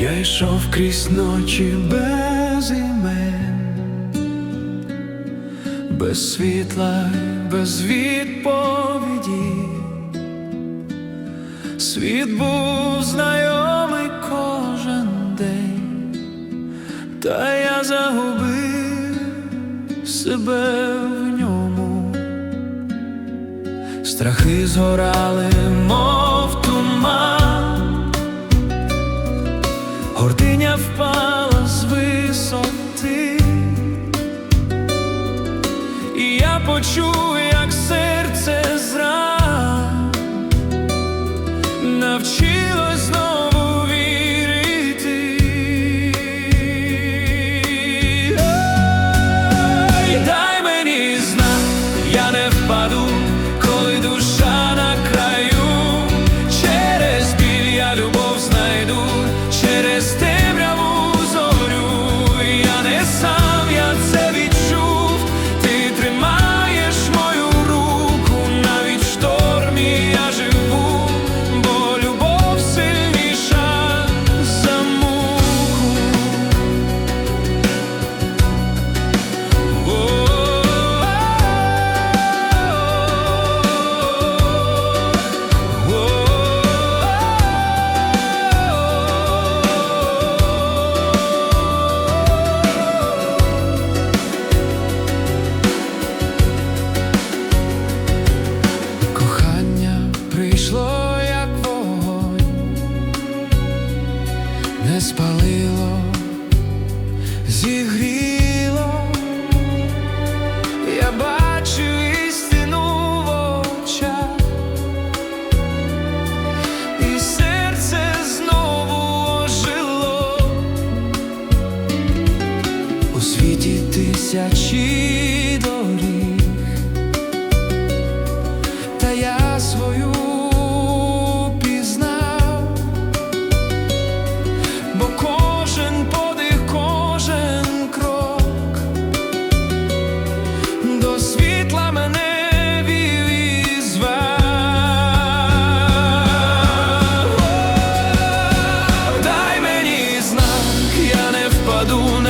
Я йшов крізь ночі без імен, без світла, без відповіді. Світ був знайомий кожен день, та я загубив себе в ньому. Страхи згорали, мов туман, left не зігріло, я бачу істину в очах, і серце знову ожило. У світі тисячі доріг, та я свою يشهدون